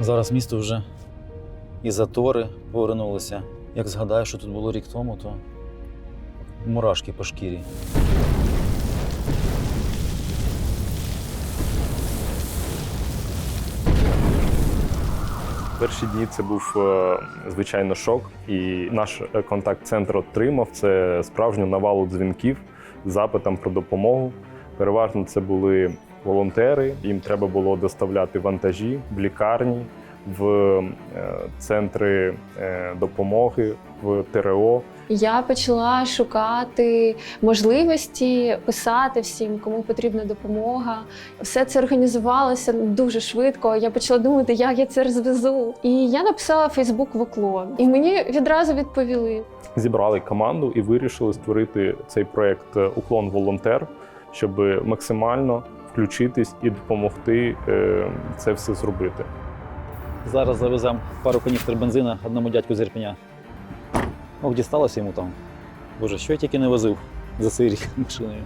Зараз місто вже і затори повернулися. Як згадаю, що тут було рік тому, то мурашки по шкірі. Перші дні це був е, звичайно шок, і наш е, контакт-центр отримав це справжню навалу дзвінків з запитом про допомогу. Переважно це були волонтери. Їм треба було доставляти вантажі в лікарні, в е, центри е, допомоги, в ТРО. Я почала шукати можливості писати всім, кому потрібна допомога. Все це організувалося дуже швидко. Я почала думати, як я це розвезу. І я написала Фейсбук в уклон. І мені відразу відповіли. Зібрали команду і вирішили створити цей проект Уклон Волонтер, щоб максимально включитись і допомогти е, це все зробити. Зараз завеземо пару каністр бензина одному дядьку з Ірпеня. Ох, дісталося йому там. Боже, що я тільки не возив за цей рік машиною.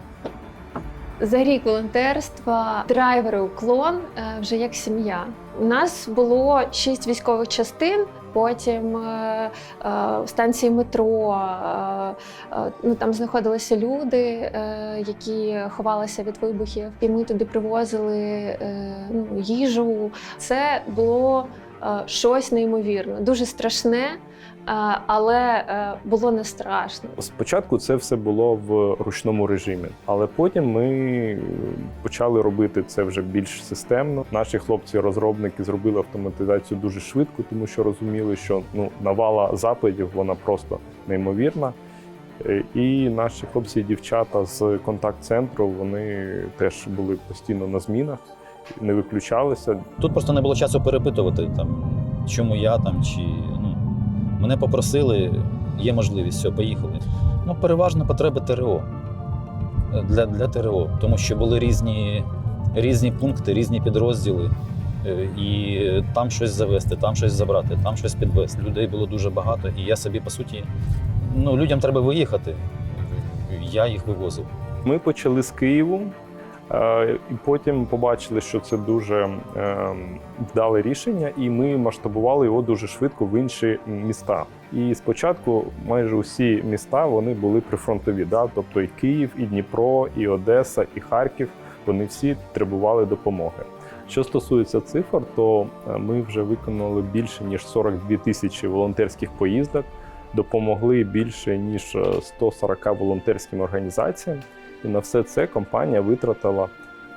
За рік волонтерства драйвери уклон е, вже як сім'я. У нас було шість військових частин. Потім е, е, станції метро, е, ну там знаходилися люди, які ховалися від вибухів, і ми туди привозили ну, їжу. Це було щось неймовірне, дуже страшне, е, але е, було не страшно. Спочатку це все було в ручному режимі, але потім ми е, почали робити це вже більш системно. Наші хлопці-розробники зробили автоматизацію дуже швидко, тому що розуміли, що ну навала запитів вона просто неймовірна. Е, І наші хлопці і дівчата з контакт-центру вони теж були постійно на змінах, не виключалися. Тут просто не було часу перепитувати, там, чому я там, чи ну, мене попросили, є можливість, все, поїхали. Ну, переважно потреби ТРО. Для, для ТРО, тому що були різні, різні пункти, різні підрозділи. Е, І там щось завести, там щось забрати, там щось підвести. Людей було дуже багато, і я собі, по суті, ну, людям треба виїхати. Я їх вивозив. Ми почали з Києву, і потім побачили, що це дуже е, вдале рішення, і ми масштабували його дуже швидко в інші міста. І спочатку майже усі міста вони були прифронтові. Да? Тобто і Київ, і Дніпро, і Одеса, і Харків вони всі требували допомоги. Що стосується цифр, то е, ми вже виконали більше ніж 42 тисячі волонтерських поїздок, допомогли більше ніж е, 140 волонтерським організаціям. І на все це компанія витратила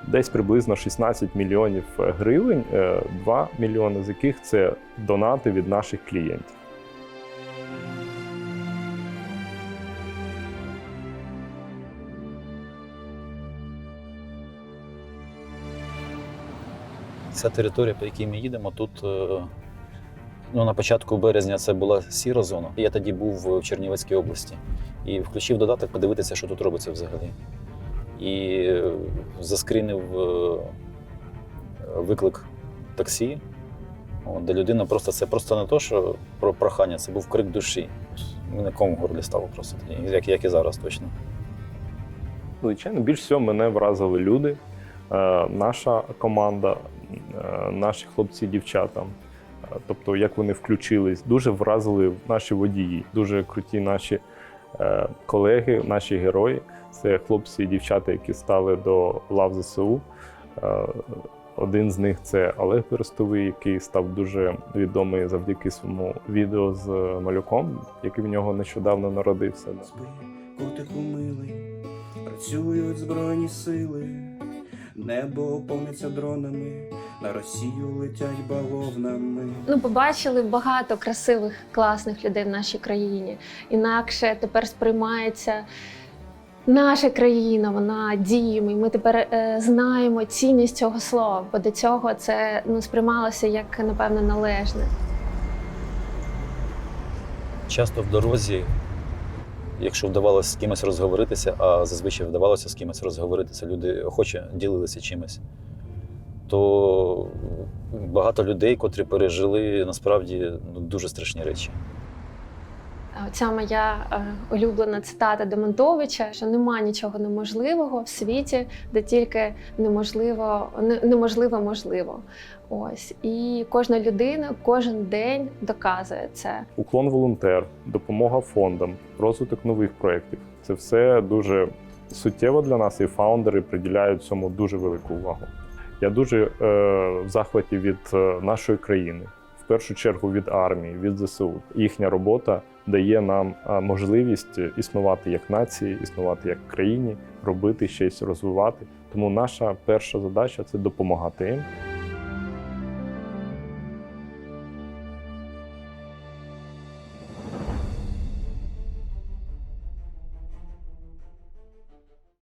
десь приблизно 16 мільйонів гривень, е, 2 мільйони з яких це донати від наших клієнтів. Ця територія, по якій ми їдемо, тут е, ну, на початку березня це була сіра зона. Я тоді був в Чернівецькій області і включив додаток подивитися, що тут робиться взагалі. І е, заскрінив е, виклик таксі, де людина просто це просто не то, що про прохання, це був крик душі. Мене ком в горлі стало просто як, як і зараз точно. Звичайно, більш всього мене вразили люди, е, наша команда, наші хлопці і дівчата. Е, Тобто, як вони включились, дуже вразили наші водії, дуже круті наші е, колеги, наші герої. Це хлопці і дівчата, які стали до лав ЗСУ. Е, Один з них це Олег Берестовий, який став дуже відомий завдяки своєму відео з малюком, який в нього нещодавно народився. Спи, котику милий, працюють збройні сили, небо повниться дронами, на Росію летять бавовнами. Ну, побачили багато красивих, класних людей в нашій країні. Інакше тепер сприймається наша країна, вона дім, і ми тепер е, знаємо цінність цього слова, бо до цього це ну, сприймалося як, напевно, належне. Часто в дорозі, якщо вдавалося з кимось розговоритися, а зазвичай вдавалося з кимось розговоритися, люди охоче ділилися чимось, то багато людей, котрі пережили насправді ну, дуже страшні речі. Ця моя е, улюблена цитата Демонтовича, що нема нічого неможливого в світі, де тільки неможливо, не- неможливо можливо. Ось і кожна людина кожен день доказує це. Уклон волонтер, допомога фондам, розвиток нових проєктів це все дуже суттєво для нас, і фаундери приділяють цьому дуже велику увагу. Я дуже е, в захваті від е, нашої країни, в першу чергу від армії, від ЗСУ. Їхня робота дає нам е, можливість існувати як нації, існувати як країні, робити щось, розвивати. Тому наша перша задача це допомагати їм.